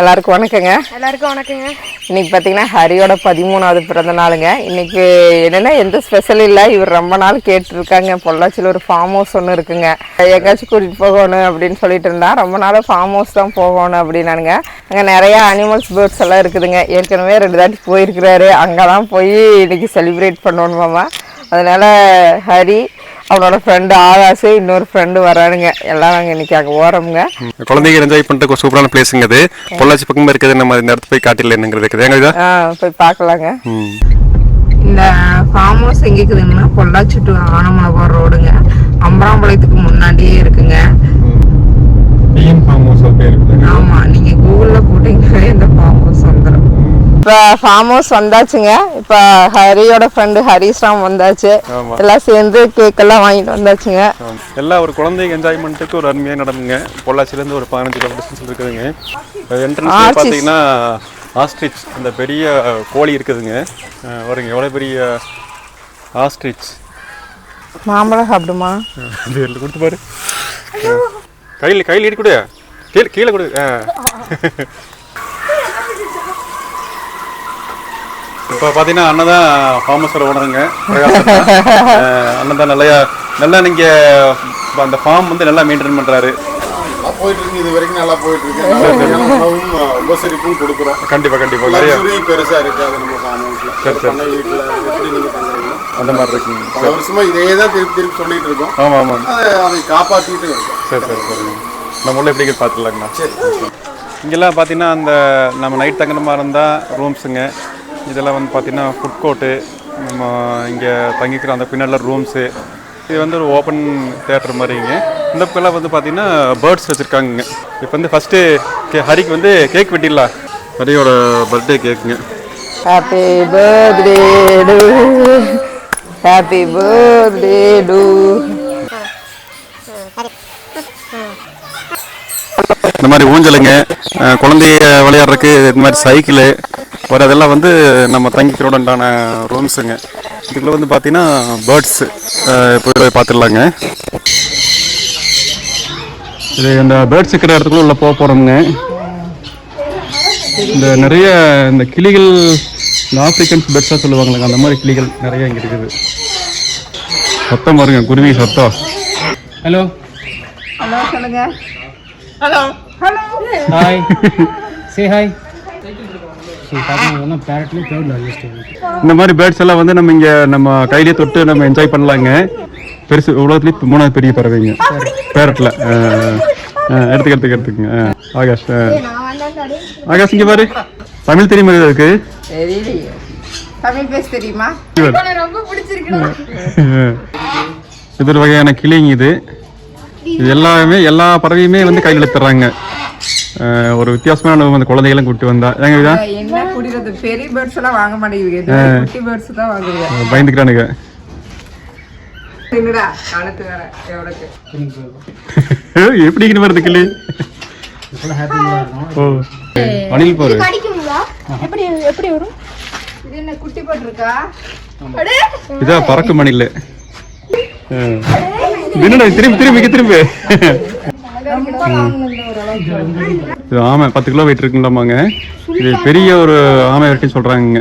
எல்லாருக்கும் வணக்கங்க. எல்லாருக்கும் வணக்கங்க. இன்னைக்கு பார்த்தீங்கன்னா ஹரியோட பதிமூணாவது பிறந்த நாளுங்க. இன்னைக்கு என்னன்னா எந்த ஸ்பெஷல் இல்லை. இவர் ரொம்ப நாள் கேட்டிருக்காங்க. பொள்ளாச்சியில் ஒரு ஃபார்ம் ஹவுஸ் ஒன்று இருக்குங்க. எங்கேயாச்சும் கூட்டிகிட்டு போகணும் அப்படின்னு சொல்லிட்டு இருந்தா ரொம்ப நாள் ஃபார்ம் ஹவுஸ் தான் போகணும் அப்படின்னானுங்க. அங்கே நிறையா அனிமல்ஸ் பேர்ட்ஸ் எல்லாம் இருக்குதுங்க. ஏற்கனவே ரெண்டு தாட்டி போயிருக்கிறாரு. அங்கே தான் போய் இன்னைக்கு செலிப்ரேட் பண்ணணுமாமா அதனால ஹரி அவனோட ஃப்ரெண்டு ஆகாஷ் இன்னொரு ஃப்ரெண்டு வரானுங்க. எல்லாம் நாங்கள் இன்னைக்கு அங்கே ஓரமுங்க குழந்தைங்க என்ஜாய் பண்ணுறதுக்கு சூப்பரான பிளேஸுங்க அது. பொள்ளாச்சி பக்கமாக இருக்குது. நம்ம இந்த இடத்து போய் காட்டில என்னங்கிறது. இருக்குது ஆ போய் பார்க்கலாங்க. இந்த ஃபார்ம் ஹவுஸ் எங்க இருக்குதுங்கன்னா பொள்ளாச்சி டு ஆனமலைபுரம் ரோடுங்க. அம்பராம்பாளையத்துக்கு முன்னாடியே இருக்குங்க. டிஎன் ஃபார்ம் ஹவுஸ் பேர் ஆமா நீங்க கூகுள்ல போட்டீங்கன்னாலே இந்த ஃபார்ம் ஹவுஸ் வந்துடும் இப்போ ஃபார்ம் ஹவுஸ் வந்தாச்சுங்க. இப்போ ஹரியோட ஃப்ரெண்டு ஹரிஸ்ராம் வந்தாச்சு. எல்லாம் சேர்ந்து கேக் எல்லாம் வாங்கிட்டு வந்தாச்சுங்க. எல்லா ஒரு குழந்தைங்க என்ஜாய்மெண்ட்டுக்கு ஒரு அருமையாக நடக்குங்க பொள்ளாச்சிலேருந்து ஒரு பதினஞ்சு கிலோமீட்டர் இருக்குதுங்க. என்ட்ரன்ஸ். பார்த்தீங்கன்னா ஆஸ்ட்ரிச் அந்த பெரிய கோழி இருக்குதுங்க. அஹ் பாருங்க எவ்வளோ பெரிய ஆஸ்ட்ரிச். மாம்பழம் சாப்பிடுமா? அது கொடுத்து பாரு. கையில் கையில் இடி கொடு. கீழே கீழே கொடு. இப்போ பார்த்தீங்கன்னா அண்ணன் தான். ஃபார்மஸோட ஓனருங்க அண்ணன் தான் நிறையா நல்லா நீங்கள் அந்த ஃபார்ம் வந்து நல்லா மெயின்டைன் பண்ணுறாரு நல்லா போயிட்டு இருக்கு இது வரைக்கும் நல்லா போயிட்டு இருக்கு. உபசரிப்பும் கொடுக்குறோம். கண்டிப்பாக கண்டிப்பாக நிறைய பெருசா இருக்காது நம்ம சரி, சரி. பண்ணை வீட்டுல எப்படி நீங்க பண்றீங்களோ அந்த மாதிரி இருக்குங்க. பல வருஷமா இதே தான் திருப்பி திருப்பி சொல்லிட்டு இருக்கோம். ஆமாம் ஆமாம் அதை காப்பாத்திட்டு இருக்கோம் சரி சரி சரிங்க. நம்ம உள்ள எப்படி பார்த்துலாங்கண்ணா இங்கெல்லாம் பார்த்தீங்கன்னா அந்த நம்ம நைட் தங்குற மாதிரி இருந்தால் ரூம்ஸுங்க இதெல்லாம் வந்து பார்த்தீங்கன்னா ஃபுட் கோர்ட்டு நம்ம இங்கே தங்கிக்கிற அந்த பின்னாடில் ரூம்ஸு இது வந்து ஒரு ஓப்பன் தேட்டர் மாதிரிங்க இந்த பக்கம்லாம் வந்து பார்த்தீங்கன்னா பேர்ட்ஸ் வச்சுருக்காங்க இப்போ வந்து ஃபஸ்ட்டு கே ஹரிக்கு வந்து கேக் வெட்டிடலாம் ஹரியோட birthday கேக்குங்க happy birthday to happy birthday to இந்த மாதிரி ஊஞ்சலுங்க குழந்தைய விளையாடுறதுக்கு இந்த மாதிரி சைக்கிளு ஒரு அதெல்லாம் வந்து நம்ம தங்கிக்கிறோட உண்டான ரூம்ஸுங்க. இதுக்குள்ள வந்து பார்த்தீங்கன்னா பேர்ட்ஸு போய் பார்த்துடலாங்க இது இந்த பேர்ட்ஸ் இருக்கிற இடத்துக்குள்ள உள்ள போக போகிறோமுங்க இந்த நிறைய இந்த கிளிகள் இந்த ஆப்பிரிக்கன்ஸ் பேர்ட்ஸாக சொல்லுவாங்களேங்க அந்த மாதிரி கிளிகள் நிறைய இங்கே இருக்குது. சத்தம் பாருங்க குருவி சத்தம். ஹலோ. ஹலோ சொல்லுங்க. Hello hello hi say hi இந்த மாதிரி பேர்ட்ஸ் எல்லாம் வந்து நம்ம இங்க நம்ம கையிலே தொட்டு நம்ம என்ஜாய் பண்ணலாங்க பெருசு உலகத்துலேயே மூணாவது பெரிய பறவைங்க. பேரட்ல எடுத்துக்க எடுத்துக்க எடுத்துக்கங்க. ஆ, ஆகாஷ் ஆ. ஆகாஷ் இங்க பாரு. தமிழ் தெரியுமா இது இருக்கு தமிழ் பேச தெரியுமா? இது ஒரு வகையான கிளிங்க இது. இது எல்லாமே எல்லா பறவையுமே வந்து கையில் எடுத்துறாங்க ஒரு வித்தியாசமான அனுபவம் அந்த குழந்தைகளும் கூட்டி வந்தா. ஏங்க இதா என்ன குடிக்கிறது பெரிய பேர்ட்ஸ் எல்லாம் வாங்க மாட்டேங்குது. இது குட்டி பேர்ட்ஸ் தான் வாங்குறீங்க பயந்துக்கிறானுங்க. எப்படிங்கன்னு வருது கிளி? ஓ. அணில் பாரு. கடிக்குங்களா? எப்படி எப்படி வரும்? இது என்ன குட்டி போட்டிருக்கா? இதான் பறக்கு மணில என்னடா திரும்பி திரும்பி திரும்பி. இது ஆமை பத்து கிலோ வெயிட் இருக்குங்களாமாங்க. இது பெரிய ஒரு ஆமை வெட்டின்னு சொல்றாங்க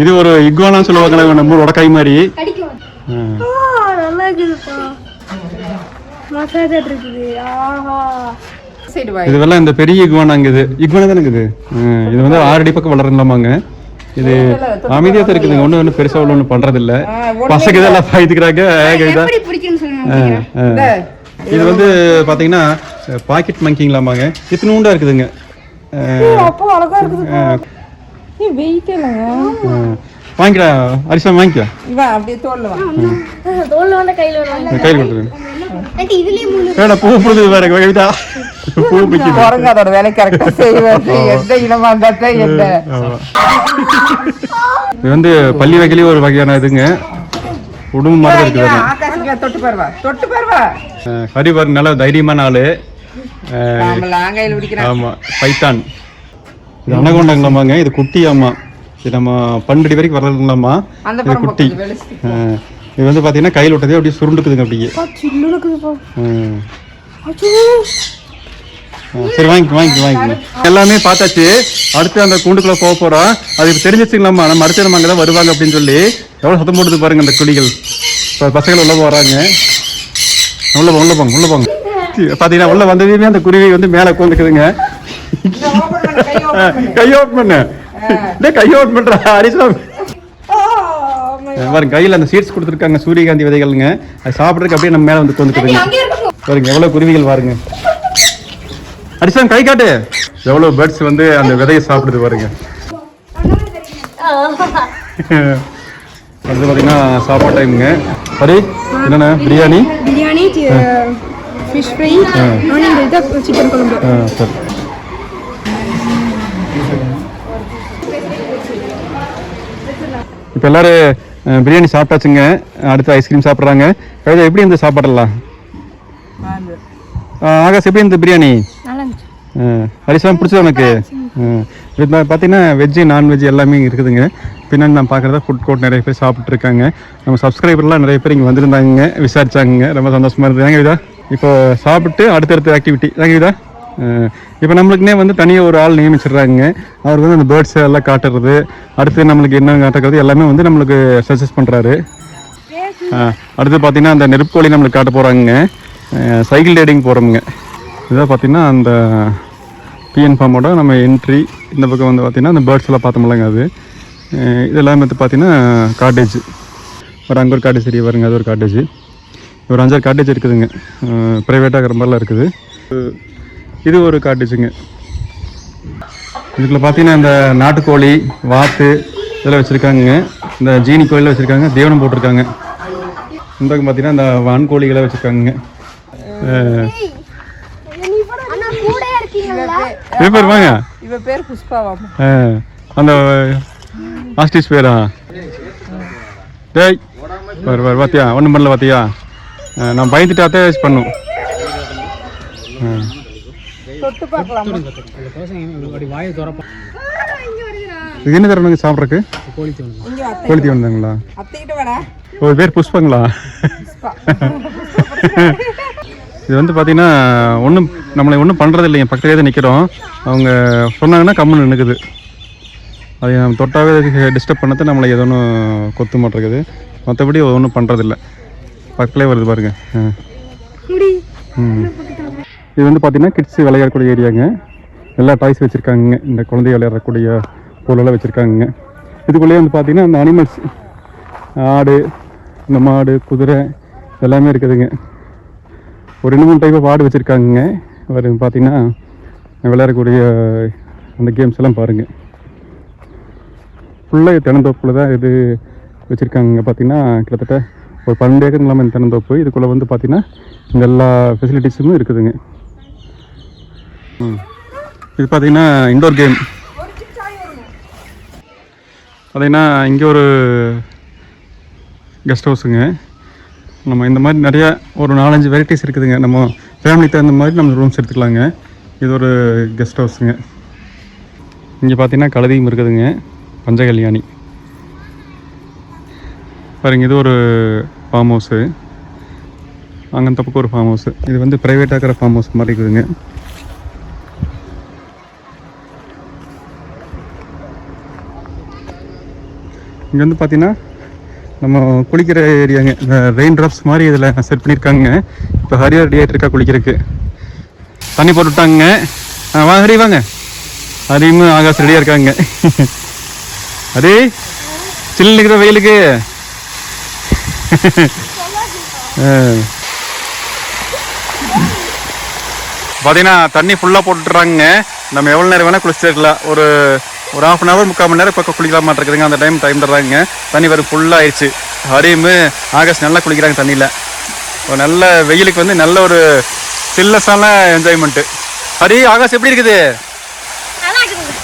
இது ஒரு இக்வானான்னு சொல்லுவாங்க நம்ம கை மாதிரி. இதுவெல்லாம் இந்த பெரிய இக்வானாங்க இது. இக்வானா தானே இருக்குது ம், இது வந்து ஆறு அடி பக்கம் வளரலாமாங்க இது அமைதியா தான் இருக்குதுங்க. ஒண்ணு ஒண்ணு பெருசா ஒண்ணு ஒண்ணு பண்றது இல்ல பசங்க இதெல்லாம் பாய்த்துக்கிறாங்க இதா வந்து பாத்தீங்கன்னா பாக்கெட் மங்கிங்களாமாங்க இத்தினூண்டா இருக்குதுங்க. ஆ, அப்போ அழகா இருக்குது. நீ வெயிட் இல்லைங்க. ஆ. வாங்கிக்கடா. அரிசா வாங்கிக்க. கையில கையில் கொடுத்துருங்க வேடா பூ புடுது வேற கவிதா பூ பிடிக்குது குரங்கு அதோட வேலை கரெக்டா செய்வது எந்த இனமா இருந்தா என்ன ஆமா. இது வந்து பள்ளி வகையிலே ஒரு வகையான இதுங்க உடம்பு மாதிரி இருக்குது ஆகாசிங்க தொட்டு பாருவா தொட்டு பாருவா அஹ் ஹரி பாரு நல்ல தைரியமான ஆளு ஆமா பைத்தான் இது அனகொண்டாங்களாமாங்க இது குட்டி ஆமா இது நம்ம பன்னெண்டு வரைக்கும் அந்த இது குட்டி இது வந்து பாத்தீங்கன்னா கையில் விட்டதே அப்படியே சுருண்டுக்குதுங்க அப்படியே. சரி வாங்கி வாங்கி வாங்கி எல்லாமே பார்த்தாச்சு. அடுத்து அந்த கூண்டுக்குள்ள போக போறோம். அது இப்போ தெரிஞ்சிச்சுங்களாம்மா. நம்ம அடுத்து நம்ம அங்கே தான் வருவாங்க அப்படின்னு சொல்லி. எவ்வளோ சத்தம் போடுது பாருங்க அந்த குழிகள். இப்போ பசங்கள் உள்ள போறாங்க. உள்ள போங்க உள்ள போங்க உள்ள போங்க. பார்த்தீங்கன்னா உள்ள வந்ததுமே அந்த குருவி வந்து மேலே உட்காந்துக்குதுங்க. கை ஓட் பண்ணு டேய் கை ஓட் பண்றா ஹரிசாமி பாருங்க கையில் அந்த சீட்ஸ் கொடுத்துருக்காங்க சூரியகாந்தி விதைகள்ங்க. அது சாப்பிட்றதுக்கு அப்படியே நம்ம மேலே வந்து உட்காந்துக்குதுங்க பாருங்க எவ்வளோ குருவிகள் பாருங்க. அரிசாமி கை காட்டு. எவ்வளோ பேர்ட்ஸ் வந்து அந்த விதையை சாப்பிடுது பாருங்க. அது பார்த்தீங்கன்னா சாப்பாடு டைமுங்க சரி என்னண்ணா biryani? Biryani fish fry chicken குழம்பு. ஆ சரி. இப்போ எல்லாரும் பிரியாணி சாப்பிட்டாச்சுங்க. அடுத்து ஐஸ்கிரீம் சாப்பிட்றாங்க. கவிதா எப்படி இந்த சாப்பாடெல்லாம்? ஆகாஷ் எப்படி இந்த பிரியாணி? ஹரிசாமி பிடிச்சது உனக்கு? பார்த்தீங்கன்னா வெஜ்ஜு நான்வெஜ் எல்லாமே இருக்குதுங்க. பின்னாடி நான் பார்க்குறதா ஃபுட் கோர்ட் நிறைய பேர் சாப்பிட்டு இருக்காங்க நம்ம சப்ஸ்கிரைபர்லாம் நிறைய பேர் இங்கே வந்திருந்தாங்க விசாரிச்சாங்க. ரொம்ப சந்தோஷமா இருந்தது. ஏங்க இதா இப்போ சாப்பிட்டு அடுத்தடுத்த ஆக்டிவிட்டி ஏங்க இதா இப்போ நம்மளுக்குனே வந்து தனியாக ஒரு ஆள் நியமிச்சிடுறாங்க. அவர் வந்து அந்த பேர்ட்ஸ் எல்லாம் காட்டுறது அடுத்து நம்மளுக்கு என்ன காட்டுறது எல்லாமே வந்து நம்மளுக்கு சஜஸ்ட் பண்ணுறாரு அடுத்து பார்த்தீங்கன்னா அந்த நெருப்புக்கோழி நம்மளுக்கு காட்ட போகிறாங்க சைக்கிள் ரைடிங் போகிறோமுங்க இதாக பார்த்தீங்கன்னா அந்த பிஎன் ஃபார்மோட நம்ம என்ட்ரி இந்த பக்கம் வந்து பார்த்திங்கன்னா அந்த பேர்ட்ஸ் எல்லாம் பார்த்தோம்லங்க அது. இதெல்லாம் வந்து பார்த்திங்கன்னா காட்டேஜ் ஒரு அங்கே ஒரு காட்டேஜ் சரி வருங்க அது ஒரு காட்டேஜ் ஒரு அஞ்சாறு காட்டேஜ் இருக்குதுங்க. ப்ரைவேட்டாக இருக்கிற மாதிரிலாம் இருக்குது. இது ஒரு காட்டேஜுங்க இதுக்குள்ள பார்த்தீங்கன்னா இந்த நாட்டுக்கோழி வாத்து இதெல்லாம் வச்சுருக்காங்க இந்த ஜீனி கோழியில் வச்சுருக்காங்க தேவனம் போட்டிருக்காங்க. இந்த பக்கம் பார்த்தீங்கன்னா இந்த வான்கோழிகளை வச்சுருக்காங்க வாங்க. பேர் புஷ்பாவா? ஆ, அந்த ஆஸ்டிஸ் பேரா? டேய் வரு வரு பாத்தியா? ஒன்றும் பண்ணல பாத்தியா? ஆ, நான் பயந்துட்டாத்தே பண்ணும். வாயை திறப்பான் இது என்ன தரணுங்க சாப்பிட்றக்கு கோழி தீவனங்களா ஒரு பேர் புஷ்பங்களா? இது வந்து பார்த்தீங்கன்னா ஒன்றும் நம்மளை ஒன்றும் பண்ணுறது இல்லைங்க பக்கத்துலேயே தான் நிற்கிறோம் அவங்க சொன்னாங்கன்னா கம்முன்னு நிற்குது அதை நம்ம தொட்டாவே டிஸ்டர்ப் பண்ணது நம்மளை எது ஒன்றும் கொத்து மாட்டிருக்குது. மற்றபடி ஒன்றும் பண்ணுறதில்ல பக்கத்துலேயே வருது பாருங்க. ஆ. ம். இது வந்து பார்த்தீங்கன்னா கிட்ஸ் விளையாடக்கூடிய ஏரியாங்க. எல்லா டாய்ஸ் வச்சுருக்காங்க இந்த குழந்தை விளையாடக்கூடிய பொருளெல்லாம் வச்சுருக்காங்க இதுக்குள்ளேயே வந்து பார்த்தீங்கன்னா அந்த அனிமல்ஸ் ஆடு இந்த மாடு குதிரை எல்லாமே இருக்குதுங்க. ஒரு ரெண்டு மூணு டைப் ஆடு வச்சுருக்காங்க அவர் பார்த்தீங்கன்னா விளையாடக்கூடிய அந்த கேம்ஸ் எல்லாம் பாருங்கள் ஃபுல்லாக தென்னந்தோப்பில் தான் இது வச்சுருக்காங்க பார்த்தீங்கன்னா கிட்டத்தட்ட ஒரு பன்னெண்டு ஏக்கர் நிலமை இந்த தென்னந்தோப்பு. இதுக்குள்ளே வந்து பார்த்திங்கன்னா இந்த எல்லா ஃபெசிலிட்டிஸுமே இருக்குதுங்க. இது பார்த்தீங்கன்னா இண்டோர் கேம் பார்த்தீங்கன்னா இங்கே ஒரு கெஸ்ட் ஹவுஸுங்க நம்ம இந்த மாதிரி நிறையா ஒரு நாலஞ்சு வெரைட்டிஸ் இருக்குதுங்க. நம்ம ஃபேமிலிக்கு தகுந்த மாதிரி நம்ம ரூம்ஸ் எடுத்துக்கலாங்க. இது ஒரு கெஸ்ட் ஹவுஸுங்க இங்கே பார்த்தீங்கன்னா கழுதியும் இருக்குதுங்க. பஞ்சகல்யாணி. பாருங்க இது ஒரு ஃபார்ம் ஹவுஸு அங்கே அந்த ஒரு ஃபார்ம் ஹவுஸு இது வந்து ப்ரைவேட்டாக இருக்கிற ஃபார்ம் ஹவுஸ் மாதிரி இருக்குதுங்க. இங்கே வந்து பார்த்தீங்கன்னா நம்ம குளிக்கிற ஏரியாங்க. இந்த ரெயின் ட்ராப்ஸ் மாதிரி இதில் செட் பண்ணியிருக்காங்க இப்போ ஹரியா ரெடி ஆகிட்டு இருக்கா குளிக்கிறதுக்கு. தண்ணி போட்டு விட்டாங்க ஆ, வா ஹரி வாங்க. ஹரியும் ஆகாஷ் ரெடியாக இருக்காங்க. ஹரி சில்லு இருக்கிற வெயிலுக்கு. பார்த்தீங்கன்னா தண்ணி ஃபுல்லாக போட்டுட்றாங்க. நம்ம எவ்வளோ நேரம் வேணால் குளிச்சுட்டு இருக்கலாம். ஒரு ஒரு ஹாஃப் அன் ஹவர் முக்கால் மணி நேரம் பக்கம் குளிக்கலாமா இருக்குதுங்க. அந்த டைம் டைம் தர்றாங்க தண்ணி வரும் ஃபுல்லாக ஆயிடுச்சு ஹரியும் ஆகஸ்ட் நல்லா குளிக்கிறாங்க தண்ணியில். ஒரு நல்ல வெயிலுக்கு வந்து நல்ல ஒரு சில்லஸான என்ஜாய்மெண்ட்டு ஹரி ஆகாஷ் எப்படி இருக்குது?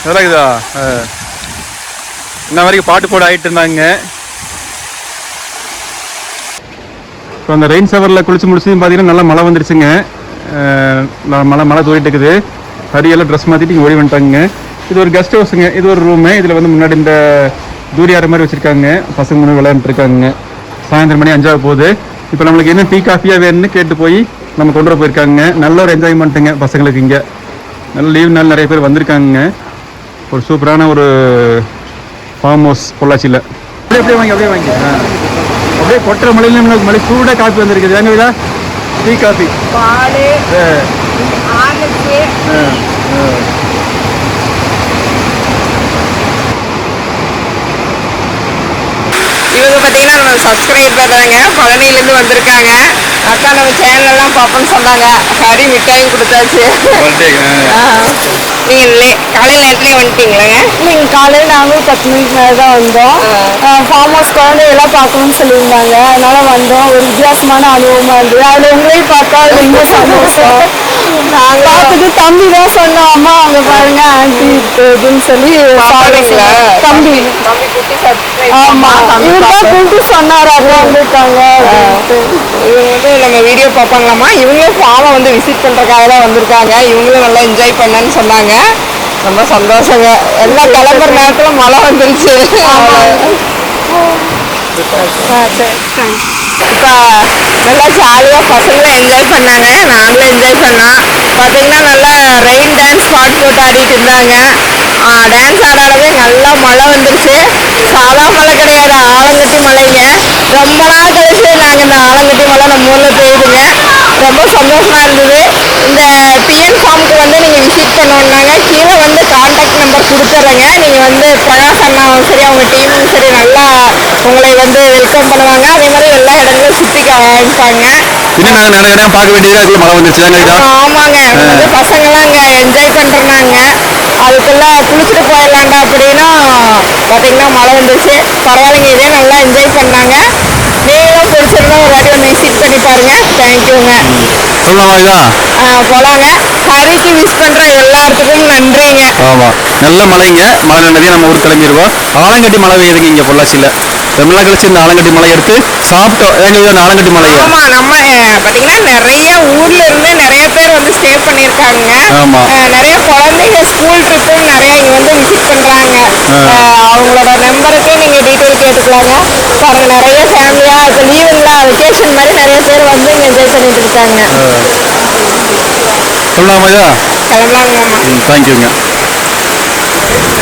நல்லா இருக்குதா. இன்ன வரைக்கும் பாட்டு போட ஆகிட்டு இருந்தாங்க. இப்போ அந்த ரெயின் ஷவரில் குளிச்சு முடிச்சு பார்த்தீங்கன்னா நல்லா மழை வந்துருச்சுங்க. மழை மழை தூரிட்டு இருக்குது. ஹரியெல்லாம் ட்ரெஸ் மாற்றிட்டு இங்கே ஓடி வந்துட்டாங்க. இது ஒரு கெஸ்ட் ஹவுஸுங்க இது ஒரு ரூமு இதில் வந்து முன்னாடி இந்த தூரியார மாதிரி வச்சுருக்காங்க. பசங்க முன்னாடி விளையாண்டுட்டு இருக்காங்க சாயந்தரம் மணி அஞ்சாவது போகுது. இப்போ நம்மளுக்கு என்ன டீ காஃபியாக வேணும்னு கேட்டு போய் நம்ம கொண்டு வர போயிருக்காங்க. நல்ல ஒரு என்ஜாய்மெண்ட்டுங்க பசங்களுக்கு இங்கே. நல்ல லீவ் நாள் நிறைய பேர் வந்திருக்காங்க. ஒரு சூப்பரான ஒரு ஃபார்ம் ஹவுஸ் பொள்ளாச்சியில். அப்படியே அப்படியே வாங்கி அப்படியே வாங்கி. அப்படியே கொட்டுற மலையில நம்மளுக்கு மலை சூடாக காஃபி வந்திருக்குது. எங்க இதா டீ காஃபி பால் ஆரஞ்சு இவங்க பார்த்தீங்கன்னா நம்ம சப்ஸ்கிரைபர் தாங்க பழனிலேருந்து வந்திருக்காங்க. அக்கா நம்ம சேனல்லாம் பார்ப்போம்னு சொன்னாங்க. ஹரி மிட்டாயும் கொடுத்தாச்சு. நீங்கள் லே காலையில் நேரத்துலேயே வந்துட்டீங்களாங்க? இல்லைங்க காலையில் நாங்களும் பத்து மணிக்கு மேலே தான் வந்தோம். ஃபார்ம் ஹவுஸ் குழந்தையெல்லாம் பார்க்கணும்னு சொல்லியிருந்தாங்க. அதனால வந்தோம். ஒரு வித்தியாசமான அனுபவமாக இருந்தது. அதில் உங்களையும் பார்த்தா அது ரொம்ப சந்தோஷம். நாங்கள் பார்த்துட்டு தம்பி தான் சொன்னோம் அம்மா அங்கே பாருங்க ஆன்டி இதுன்னு சொல்லி? தம்பி. ஆமா. இவர் தான் கூப்பிட்டு சொன்னார் வந்திருக்காங்க அப்படின்ட்டு. இவங்க வந்து நம்ம வீடியோ பார்ப்பாங்களாமா இவங்களும் ஃபார்மை வந்து விசிட் பண்ணுறதுக்காக தான் வந்திருக்காங்க. இவங்களும் நல்லா என்ஜாய் பண்ணேன்னு சொன்னாங்க. ரொம்ப சந்தோஷங்க. எல்லாம் கிளம்புற நேரத்தில் மழை வந்துருச்சு. ஆ சரி தேங்க்ஸ் இப்போ நல்லா ஜாலியாக பசங்களும் என்ஜாய் பண்ணாங்க. நாங்களும் என்ஜாய் பண்ணோம். பார்த்தீங்கன்னா நல்லா ரெயின் டான்ஸ் பாட்டு போட்டு ஆடிட்டு இருந்தாங்க. டான்ஸ் ஆடாடவே நல்லா மழை வந்துருச்சு. சாதா மழை கிடையாது ஆலங்கட்டி மலைங்க ரொம்ப நாள் கழிச்சு நாங்கள் இந்த ஆலங்கட்டி மலை நம்ம ஊரில் பெய்யுதுங்க. ரொம்ப சந்தோஷமாக இருந்தது இந்த பிஎன் ஃபார்முக்கு வந்து நீங்கள் விசிட் பண்ணணுன்னாங்க கீழே வந்து காண்டாக்ட் நம்பர் கொடுத்துட்றேங்க நீங்கள் வந்து பிரகாஷ் அண்ணாவும் சரி அவங்க டீமும் சரி நல்லா உங்களை வந்து வெல்கம் பண்ணுவாங்க. அதே மாதிரி எல்லா இடங்களும் சுற்றி காமிப்பாங்க இன்னும் நாங்கள் நிறைய இடம் பார்க்க வேண்டியது அதுக்குள்ள மழை வந்துருச்சு ஆமாங்க. வந்து பசங்களாம் இங்கே என்ஜாய் பண்ணுறாங்க அதுக்குள்ள குளிச்சுட்டு போயிடலாண்டா அப்படின்னா பார்த்தீங்கன்னா மழை வந்துருச்சு. பரவாயில்லைங்க. இதே நல்லா என்ஜாய் பண்ணாங்க. நீங்களும் பிடிச்சிருந்தா ஒரு வாட்டி வந்து விசிட் பண்ணி பாருங்க. தேங்க்யூங்க போலாங்க. ஹரிக்கு விஷ் பண்ற எல்லாத்துக்கும் நன்றிங்க. நல்ல மழைங்க மழை நின்றதே நம்ம ஊர் கிளம்பிடுவோம் ஆலங்கட்டி மழை பெய்யுதுங்க இங்கே பொள்ளாச்சியில். ரொம்ப நாள் கழிச்சு இந்த ஆலங்கட்டி மலை எடுத்து சாப்பிட்டோம். அந்த ஆலங்கட்டி மலையை? ஆமா நம்ம பாத்தீங்கன்னா நிறைய ஊர்ல இருந்து நிறைய பேர் வந்து ஸ்டே பண்ணிருக்காங்க ஆமா. நிறைய குழந்தைங்க ஸ்கூல் ட்ரிப்பும் நிறைய இங்க வந்து விசிட் பண்றாங்க. அவங்களோட நம்பருக்கு நீங்க டீட்டெயில் கேட்டுக்கலாங்க. பாருங்க நிறைய ஃபேமிலியா இப்போ லீவுங்களா வெக்கேஷன் மாதிரி நிறைய பேர் வந்து இங்க என்ஜாய் பண்ணிட்டு இருக்காங்க. சொல்லலாமா கிளம்பலாங்க தேங்க்யூங்க